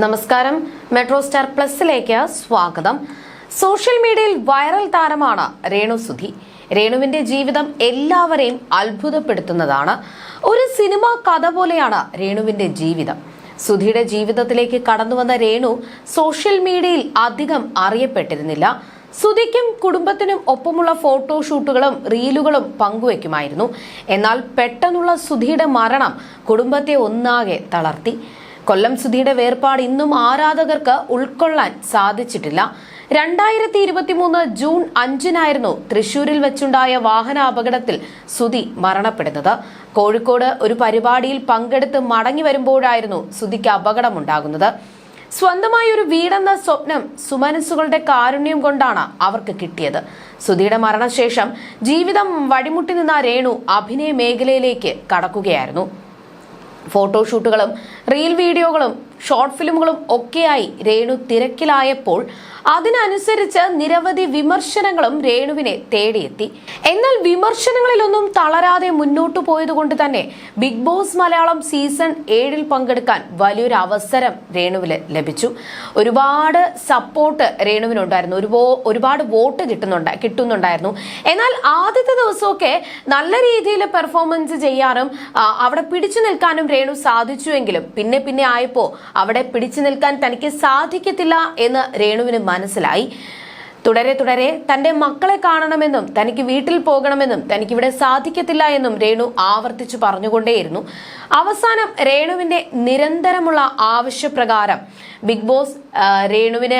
നമസ്കാരം. Metro star പ്ലസിലേക്ക് സ്വാഗതം. Social മീഡിയയിൽ വൈറൽ താരമാണ് രേണു സുധി. രേണുവിന്റെ ജീവിതം എല്ലാവരെയും അത്ഭുതപ്പെടുത്തുന്നതാണ്. ഒരു സിനിമ കഥ പോലെയാണ് രേണുവിന്റെ ജീവിതം. സുധിയുടെ ജീവിതത്തിലേക്ക് കടന്നുവന്ന രേണു സോഷ്യൽ മീഡിയയിൽ അധികം അറിയപ്പെട്ടിരുന്നില്ല. സുധിക്കും കുടുംബത്തിനും ഒപ്പമുള്ള ഫോട്ടോഷൂട്ടുകളും റീലുകളും പങ്കുവെക്കുമായിരുന്നു. എന്നാൽ പെട്ടെന്നുള്ള സുധിയുടെ മരണം കുടുംബത്തെ ഒന്നാകെ തളർത്തി. കൊല്ലം സുധിയുടെ വേർപാട് ഇന്നും ആരാധകർക്ക് ഉൾക്കൊള്ളാൻ സാധിച്ചിട്ടില്ല. രണ്ടായിരത്തി ഇരുപത്തിമൂന്ന് ജൂൺ അഞ്ചിനായിരുന്നു തൃശൂരിൽ വെച്ചുണ്ടായ വാഹന അപകടത്തിൽ സുധി മരണപ്പെടുന്നത്. കോഴിക്കോട് ഒരു പരിപാടിയിൽ പങ്കെടുത്ത് മടങ്ങി വരുമ്പോഴായിരുന്നു സുധിക്ക് അപകടമുണ്ടാകുന്നത്. സ്വന്തമായി ഒരു വീടെന്ന സ്വപ്നം സുമനസ്സുകളുടെ കാരുണ്യം കൊണ്ടാണ് അവർക്ക് കിട്ടിയത്. സുധിയുടെ മരണശേഷം ജീവിതം വഴിമുട്ടി നിന്ന രേണു അഭിനയ മേഖലയിലേക്ക് കടക്കുകയായിരുന്നു. ഫോട്ടോഷൂട്ടുകളും റീൽ വീഡിയോകളും ഷോർട്ട് ഫിലിമുകളും ഒക്കെയായി രേണു തിരക്കിലായപ്പോൾ അതിനനുസരിച്ച് നിരവധി വിമർശനങ്ങളും രേണുവിനെ തേടിയെത്തി. എന്നാൽ വിമർശനങ്ങളിലൊന്നും തളരാതെ മുന്നോട്ടു പോയതുകൊണ്ട് തന്നെ ബിഗ് ബോസ് മലയാളം സീസൺ ഏഴിൽ പങ്കെടുക്കാൻ വലിയൊരു അവസരം രേണുവിന് ലഭിച്ചു. ഒരുപാട് സപ്പോർട്ട് രേണുവിനുണ്ടായിരുന്നു. ഒരുപോ ഒരുപാട് വോട്ട് കിട്ടുന്നുണ്ട് കിട്ടുന്നുണ്ടായിരുന്നു. എന്നാൽ ആദ്യത്തെ ദിവസമൊക്കെ നല്ല രീതിയിൽ പെർഫോമൻസ് ചെയ്യാനും അവിടെ പിടിച്ചു നിൽക്കാനും രേണു സാധിച്ചുവെങ്കിലും പിന്നെ പിന്നെ ആയപ്പോ അവിടെ പിടിച്ചു നിൽക്കാൻ തനിക്ക് സാധിക്കത്തില്ല എന്ന് രേണുവിന് മനസ്സിലായി. തുടരെ തുടരെ തന്റെ മക്കളെ കാണണമെന്നും തനിക്ക് വീട്ടിൽ പോകണമെന്നും തനിക്ക് ഇവിടെ സാധിക്കത്തില്ല എന്നും രേണു ആവർത്തിച്ചു പറഞ്ഞുകൊണ്ടേയിരുന്നു. അവസാനം രേണുവിന്റെ നിരന്തരമുള്ള ആവശ്യപ്രകാരം ബിഗ് ബോസ് രേണുവിന്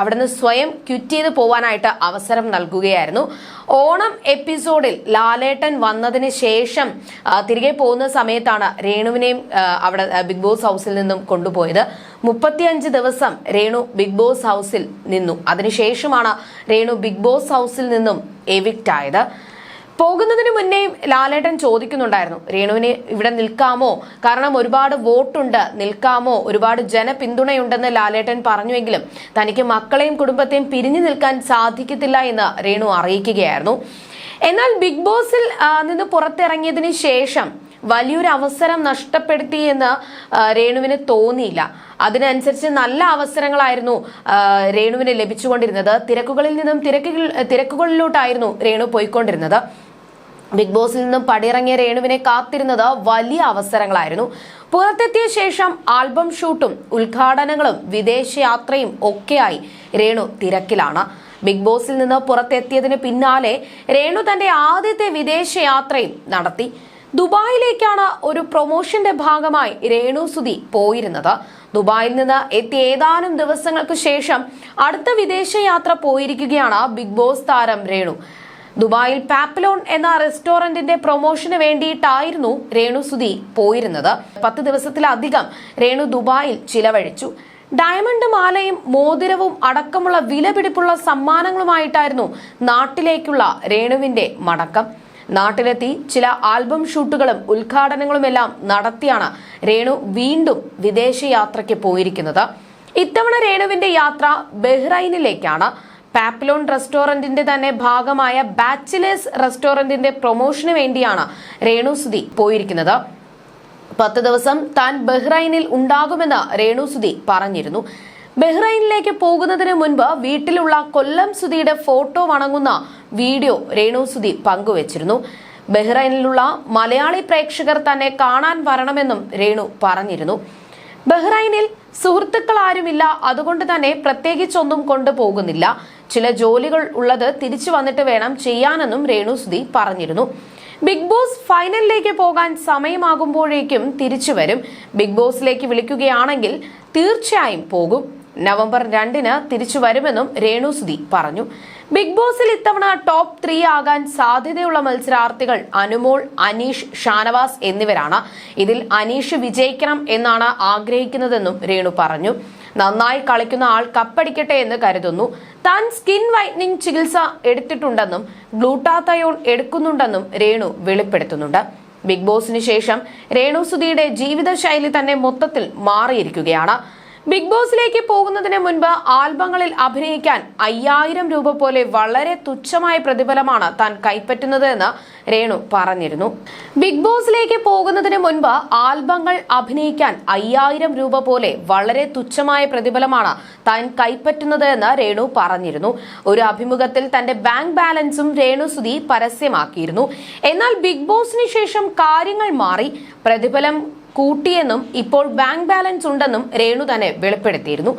അവിടുന്ന് സ്വയം ക്വിറ്റ് ചെയ്ത് പോവാനായിട്ട് അവസരം നൽകുകയായിരുന്നു. ഓണം എപ്പിസോഡിൽ ലാലേട്ടൻ വന്നതിന് ശേഷം തിരികെ പോകുന്ന സമയത്താണ് രേണുവിനെയും അവിടെ ബിഗ് ബോസ് ഹൗസിൽ നിന്നും കൊണ്ടുപോയത്. മുപ്പത്തിയഞ്ച് ദിവസം രേണു ബിഗ് ബോസ് ഹൗസിൽ നിന്നു. അതിനുശേഷമാണ് രേണു ബിഗ് ബോസ് ഹൗസിൽ നിന്നും എവിക്റ്റ് ആയത്. പോകുന്നതിന് മുന്നേ ലാലേട്ടൻ ചോദിക്കുന്നുണ്ടായിരുന്നു രേണുവിന് ഇവിടെ നിൽക്കാമോ? കാരണം ഒരുപാട് വോട്ടുണ്ട് നിൽക്കാമോ? ഒരുപാട് ജനപിന്തുണയുണ്ടെന്ന് ലാലേട്ടൻ പറഞ്ഞുവെങ്കിലും തനിക്ക് മക്കളെയും കുടുംബത്തെയും പിരിഞ്ഞു നിൽക്കാൻ സാധിക്കത്തില്ല എന്ന് രേണു അറിയിക്കുകയായിരുന്നു. എന്നാൽ ബിഗ് ബോസിൽ നിന്ന് പുറത്തിറങ്ങിയതിന് ശേഷം വലിയൊരു അവസരം നഷ്ടപ്പെടുത്തി എന്ന് രേണുവിന് തോന്നിയില്ല. അതിനനുസരിച്ച് നല്ല അവസരങ്ങളായിരുന്നു രേണുവിന് ലഭിച്ചുകൊണ്ടിരുന്നത്. തിരക്കുകളിൽ നിന്നും തിരക്കുകൾ തിരക്കുകളിലോട്ടായിരുന്നു രേണു പോയിക്കൊണ്ടിരുന്നത്. ബിഗ് ബോസിൽ നിന്നും പടിയിറങ്ങിയ രേണുവിനെ കാത്തിരുന്നത് വലിയ അവസരങ്ങളായിരുന്നു. പുറത്തെത്തിയ ശേഷം ആൽബം ഷൂട്ടും ഉദ്ഘാടനങ്ങളും വിദേശയാത്രയും ഒക്കെയായി രേണു തിരക്കിലാണ്. ബിഗ് ബോസിൽ നിന്ന് പുറത്തെത്തിയതിന് പിന്നാലെ രേണു തന്റെ ആദ്യത്തെ വിദേശയാത്രയും നടത്തി. ദുബായിലേക്കാണ് ഒരു പ്രൊമോഷന്റെ ഭാഗമായി രേണു സുധി പോയിരുന്നത്. ദുബായിൽ നിന്ന് എത്തിയ ഏതാനും ദിവസങ്ങൾക്ക് ശേഷം അടുത്ത വിദേശയാത്ര പോയിരിക്കുകയാണ് ബിഗ് ബോസ് താരം രേണു. ദുബായിൽ പാപ്പലോൺ എന്ന റെസ്റ്റോറന്റിന്റെ പ്രൊമോഷന് വേണ്ടിയിട്ടായിരുന്നു രേണു സുധി പോയിരുന്നത്. പത്ത് ദിവസത്തിലധികം രേണു ദുബായിൽ ചിലവഴിച്ചു. ഡയമണ്ട് മാലയും മോതിരവും അടക്കമുള്ള വിലപിടിപ്പുള്ള സമ്മാനങ്ങളുമായിട്ടായിരുന്നു നാട്ടിലേക്കുള്ള രേണുവിന്റെ മടക്കം. നാട്ടിലെത്തി ചില ആൽബം ഷൂട്ടുകളും ഉദ്ഘാടനങ്ങളുമെല്ലാം നടത്തിയാണ് രേണു വീണ്ടും വിദേശയാത്രയ്ക്ക് പോയിരിക്കുന്നത്. ഇത്തവണ രേണുവിന്റെ യാത്ര ബഹ്റൈനിലേക്കാണ്. പാപ്ലോൺ റെസ്റ്റോറന്റിന്റെ തന്നെ ഭാഗമായ ബാച്ചിലേഴ്സ് റെസ്റ്റോറന്റിന്റെ പ്രൊമോഷന് വേണ്ടിയാണ് രേണു സുധി പോയിരിക്കുന്നത്. പത്ത് ദിവസം താൻ ബഹ്റൈനിൽ ഉണ്ടാകുമെന്ന് രേണു സുധി പറഞ്ഞിരുന്നു. ബഹ്റൈനിലേക്ക് പോകുന്നതിന് മുൻപ് വീട്ടിലുള്ള കൊല്ലം സുധിയുടെ ഫോട്ടോ വണങ്ങുന്ന വീഡിയോ രേണു സുധി പങ്കുവച്ചിരുന്നു. ബഹ്റൈനിലുള്ള മലയാളി പ്രേക്ഷകർ തന്നെ കാണാൻ വരണമെന്നും രേണു പറഞ്ഞിരുന്നു. ബഹ്റൈനിൽ സുഹൃത്തുക്കൾ ആരുമില്ല അതുകൊണ്ട് തന്നെ പ്രത്യേകിച്ചൊന്നും കൊണ്ടുപോകുന്നില്ല. ചില ജോലികൾ ഉള്ളത് തിരിച്ചു വന്നിട്ട് വേണം ചെയ്യാനെന്നും രേണു സുധി പറഞ്ഞിരുന്നു. ബിഗ് ബോസ് ഫൈനലിലേക്ക് പോകാൻ സമയമാകുമ്പോഴേക്കും തിരിച്ചു വരും. ബിഗ് ബോസിലേക്ക് വിളിക്കുകയാണെങ്കിൽ തീർച്ചയായും പോകും. നവംബർ രണ്ടിന് തിരിച്ചു വരുമെന്നും രേണു സുധി പറഞ്ഞു. ബിഗ് ബോസിൽ ഇത്തവണ ടോപ്പ് ത്രീ ആകാൻ സാധ്യതയുള്ള മത്സരാർത്ഥികൾ അനുമോൾ അനീഷ് ഷാനവാസ് എന്നിവരാണ്. ഇതിൽ അനീഷ് വിജയിക്കണം എന്നാണ് ആഗ്രഹിക്കുന്നതെന്നും രേണു പറഞ്ഞു. നന്നായി കളിക്കുന്ന ആൾ കപ്പടിക്കട്ടെ എന്ന് കരുതുന്നു. താൻ സ്കിൻ വൈറ്റനിങ് ചികിത്സ എടുത്തിട്ടുണ്ടെന്നും ഗ്ലൂട്ടാത്തയോൺ എടുക്കുന്നുണ്ടെന്നും രേണു വെളിപ്പെടുത്തുന്നുണ്ട്. ബിഗ് ബോസിന് ശേഷം രേണു സുധിയുടെ ജീവിതശൈലി തന്നെ മൊത്തത്തിൽ മാറിയിരിക്കുകയാണ്. ബിഗ് ബോസിലേക്ക് പോകുന്നതിന് മുൻപ് ആൽബങ്ങളിൽ അഭിനയിക്കാൻ അയ്യായിരം രൂപ പോലെ വളരെ തുച്ഛമായ പ്രതിഫലമാണ് താൻ കൈപ്പറ്റുന്നത് എന്ന് രേണു പറഞ്ഞിരുന്നു. ബിഗ് ബോസിലേക്ക് പോകുന്നതിന് മുൻപ് ആൽബങ്ങൾ അഭിനയിക്കാൻ അയ്യായിരം രൂപ പോലെ വളരെ തുച്ഛമായ പ്രതിഫലമാണ് താൻ കൈപ്പറ്റുന്നത് എന്ന് രേണു പറഞ്ഞിരുന്നു. ഒരു അഭിമുഖത്തിൽ തന്റെ ബാങ്ക് ബാലൻസും രേണു സുധി പരസ്യമാക്കിയിരുന്നു. എന്നാൽ ബിഗ് ബോസിന് ശേഷം കാര്യങ്ങൾ മാറി. പ്രതിഫലം കൂട്ടിയെന്നും ഇപ്പോൾ ബാങ്ക് ബാലൻസ് ഉണ്ടെന്നും രേണു തന്നെ വെളിപ്പെടുത്തിയിരുന്നു.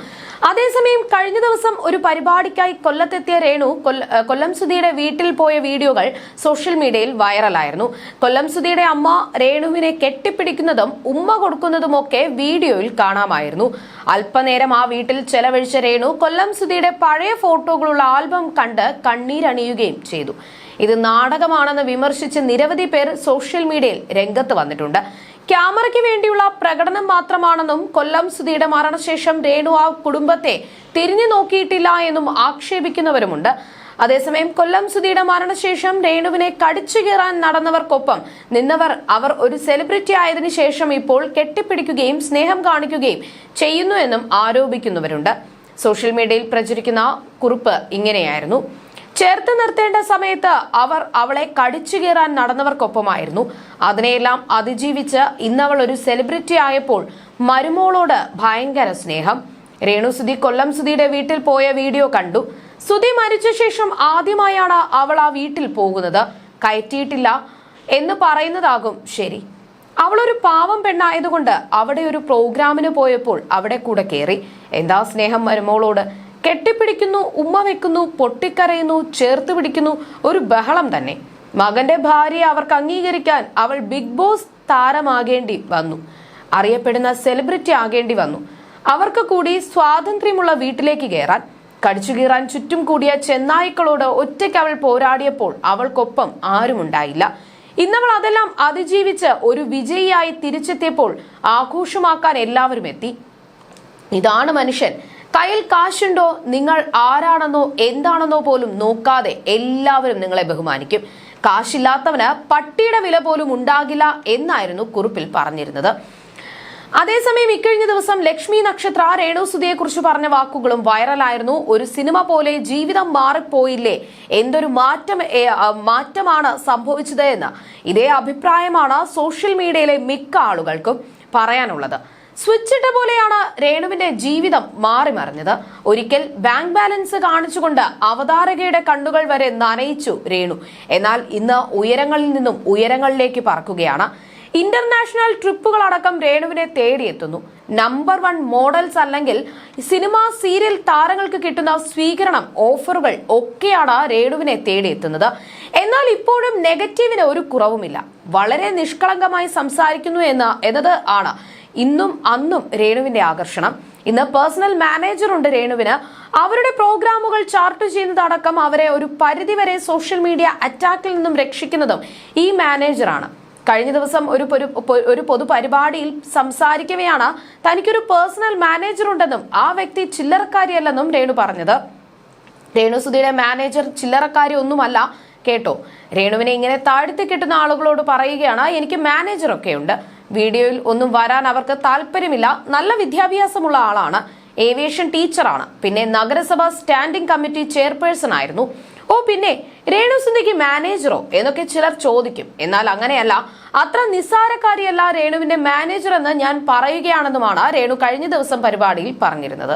അതേസമയം കഴിഞ്ഞ ദിവസം ഒരു പരിപാടിക്കായി കൊല്ലത്തെത്തിയ രേണു കൊല്ല- സുധിയുടെ വീട്ടിൽ പോയ വീഡിയോകൾ സോഷ്യൽ മീഡിയയിൽ വൈറലായിരുന്നു. കൊല്ലം സുധിയുടെ അമ്മ രേണുവിനെ കെട്ടിപ്പിടിക്കുന്നതും ഉമ്മ കൊടുക്കുന്നതുമൊക്കെ വീഡിയോയിൽ കാണാമായിരുന്നു. അല്പനേരം ആ വീട്ടിൽ ചെലവഴിച്ച രേണു കൊല്ലം സുധിയുടെ പഴയ ഫോട്ടോകളുള്ള ആൽബം കണ്ട് കണ്ണീരണിയുകയും ചെയ്തു. ഇത് നാടകമാണെന്ന് വിമർശിച്ച് നിരവധി പേർ സോഷ്യൽ മീഡിയയിൽ രംഗത്ത് വന്നിട്ടുണ്ട്. ക്യാമറയ്ക്ക് വേണ്ടിയുള്ള പ്രകടനം മാത്രമാണെന്നും കൊല്ലം സുധിയുടെ മരണശേഷം രേണു ആ കുടുംബത്തെ തിരിഞ്ഞു നോക്കിയിട്ടില്ല എന്നും ആക്ഷേപിക്കുന്നവരുമുണ്ട്. അതേസമയം കൊല്ലം സുധിയുടെ മരണശേഷം രേണുവിനെ കടിച്ചു കീറാൻ നടന്നവർക്കൊപ്പം നിന്നവർ അവർ ഒരു സെലിബ്രിറ്റി ആയതിനു ശേഷം ഇപ്പോൾ കെട്ടിപ്പിടിക്കുകയും സ്നേഹം കാണിക്കുകയും ചെയ്യുന്നു എന്നും ആരോപിക്കുന്നവരുണ്ട്. സോഷ്യൽ മീഡിയയിൽ പ്രചരിക്കുന്ന കുറിപ്പ് ഇങ്ങനെയായിരുന്നു. ചേർത്ത് നിർത്തേണ്ട സമയത്ത് അവർ അവളെ കടിച്ചു കയറാൻ നടന്നവർക്കൊപ്പമായിരുന്നു. അതിനെയെല്ലാം അതിജീവിച്ച് ഇന്നവൾ ഒരു സെലിബ്രിറ്റി ആയപ്പോൾ മരുമോളോട് ഭയങ്കര സ്നേഹം. രേണു സുധി കൊല്ലം സുധിയുടെ വീട്ടിൽ പോയ വീഡിയോ കണ്ടു. സുധി മരിച്ച ശേഷം ആദ്യമായാണ് അവൾ ആ വീട്ടിൽ പോകുന്നത്. കയറ്റിയിട്ടില്ല എന്ന് പറയുന്നതാകും ശരി. അവളൊരു പാവം പെണ്ണായതുകൊണ്ട് അവിടെ ഒരു പ്രോഗ്രാമിന് പോയപ്പോൾ അവിടെ കൂടെ കയറി എന്താ സ്നേഹം മരുമോളോട്? കെട്ടിപ്പിടിക്കുന്നു ഉമ്മ വെക്കുന്നു പൊട്ടിക്കരയുന്നു ചേർത്ത് പിടിക്കുന്നു ഒരു ബഹളം തന്നെ. മകന്റെ ഭാര്യയെ അവർക്ക് അംഗീകരിക്കാൻ അവൾ ബിഗ് ബോസ് താരമാകേണ്ടി വന്നു. അറിയപ്പെടുന്ന സെലിബ്രിറ്റി ആകേണ്ടി വന്നു. അവർക്ക് കൂടി സ്വാതന്ത്ര്യമുള്ള വീട്ടിലേക്ക് കയറാൻ കടിച്ചു കീറാൻ ചുറ്റും കൂടിയ ചെന്നായ്ക്കളോട് ഒറ്റയ്ക്ക് അവൾ പോരാടിയപ്പോൾ അവൾക്കൊപ്പം ആരുമുണ്ടായില്ല. ഇന്നവൾ അതെല്ലാം അതിജീവിച്ച് ഒരു വിജയിയായി തിരിച്ചെത്തിയപ്പോൾ ആഘോഷമാക്കാൻ എല്ലാവരും എത്തി. ഇതാണ് മനുഷ്യൻ. കയ്യിൽ കാശുണ്ടോ? നിങ്ങൾ ആരാണെന്നോ എന്താണെന്നോ പോലും നോക്കാതെ എല്ലാവരും നിങ്ങളെ ബഹുമാനിക്കും. കാശില്ലാത്തവന് പട്ടിയുടെ വില പോലും ഉണ്ടാകില്ല എന്നായിരുന്നു കുറിപ്പിൽ പറഞ്ഞിരുന്നത്. അതേസമയം ഇക്കഴിഞ്ഞ ദിവസം ലക്ഷ്മി നക്ഷത്ര രേണു സുധിയെ കുറിച്ച് പറഞ്ഞ വാക്കുകളും വൈറലായിരുന്നു. ഒരു സിനിമ പോലെ ജീവിതം മാറിപ്പോയില്ലേ? എന്തൊരു മാറ്റം മാറ്റമാണ് സംഭവിച്ചത് എന്ന്. ഇതേ അഭിപ്രായമാണ് സോഷ്യൽ മീഡിയയിലെ മിക്ക ആളുകൾക്കും പറയാനുള്ളത്. സ്വിച്ച് ഇട്ട പോലെയാണ് രേണുവിന്റെ ജീവിതം മാറി മറിഞ്ഞത്. ഒരിക്കൽ ബാങ്ക് ബാലൻസ് കാണിച്ചുകൊണ്ട് അവതാരകയുടെ കണ്ണുകൾ വരെ നനയിച്ചു രേണു. എന്നാൽ ഇന്ന് ഉയരങ്ങളിൽ നിന്നും ഉയരങ്ങളിലേക്ക് പറക്കുകയാണ്. ഇന്റർനാഷണൽ ട്രിപ്പുകളടക്കം രേണുവിനെ തേടിയെത്തുന്നു. നമ്പർ വൺ മോഡൽസ് അല്ലെങ്കിൽ സിനിമ സീരിയൽ താരങ്ങൾക്ക് കിട്ടുന്ന സ്വീകരണം ഓഫറുകൾ ഒക്കെയാണ് രേണുവിനെ തേടിയെത്തുന്നത്. എന്നാൽ ഇപ്പോഴും നെഗറ്റീവിന് ഒരു കുറവുമില്ല. വളരെ നിഷ്കളങ്കമായി സംസാരിക്കുന്നു എന്ന് എന്നത് ആണ്. ഇന്നും അന്നും രേണുവിന്റെ ആകർഷണം. ഇന്ന് പേഴ്സണൽ മാനേജർ ഉണ്ട് രേണുവിന്. അവരുടെ പ്രോഗ്രാമുകൾ ചാർട്ട് ചെയ്യുന്നതടക്കം അവരെ ഒരു പരിധിവരെ സോഷ്യൽ മീഡിയ അറ്റാക്കിൽ നിന്നും രക്ഷിക്കുന്നതും ഈ മാനേജറാണ് കഴിഞ്ഞ ദിവസം ഒരു ഒരു പൊതുപരിപാടിയിൽ സംസാരിക്കവെയാണ് തനിക്കൊരു പേഴ്സണൽ മാനേജർ ഉണ്ടെന്നും ആ വ്യക്തി ചില്ലറക്കാരിയല്ലെന്നും രേണു പറഞ്ഞത്. രേണുസുധിയുടെ മാനേജർ ചില്ലറക്കാരി ഒന്നുമല്ല കേട്ടോ. രേണുവിനെ ഇങ്ങനെ താഴ്ത്തി കിട്ടുന്ന ആളുകളോട് പറയുകയാണ് എനിക്ക് മാനേജർ ഒക്കെ ഉണ്ട് വീഡിയോയിൽ ഒന്നും വരാൻ അവർക്ക് താല്പര്യമില്ല. നല്ല വിദ്യാഭ്യാസമുള്ള ആളാണ്. ഏവിയേഷൻ ടീച്ചറാണ്. പിന്നെ നഗരസഭാ സ്റ്റാൻഡിംഗ് കമ്മിറ്റി ചെയർപേഴ്സൺ ആയിരുന്നു. ഓ പിന്നെ രേണു രേണുസുന്ദയ്ക്ക് മാനേജറോ എന്നൊക്കെ ചിലർ ചോദിക്കും. എന്നാൽ അങ്ങനെയല്ല. അത്ര നിസ്സാരക്കാരിയല്ല രേണുവിന്റെ മാനേജർ എന്ന് ഞാൻ പറയുകയാണെന്നുമാണ് രേണു കഴിഞ്ഞ ദിവസം പരിപാടിയിൽ പറഞ്ഞിരുന്നത്.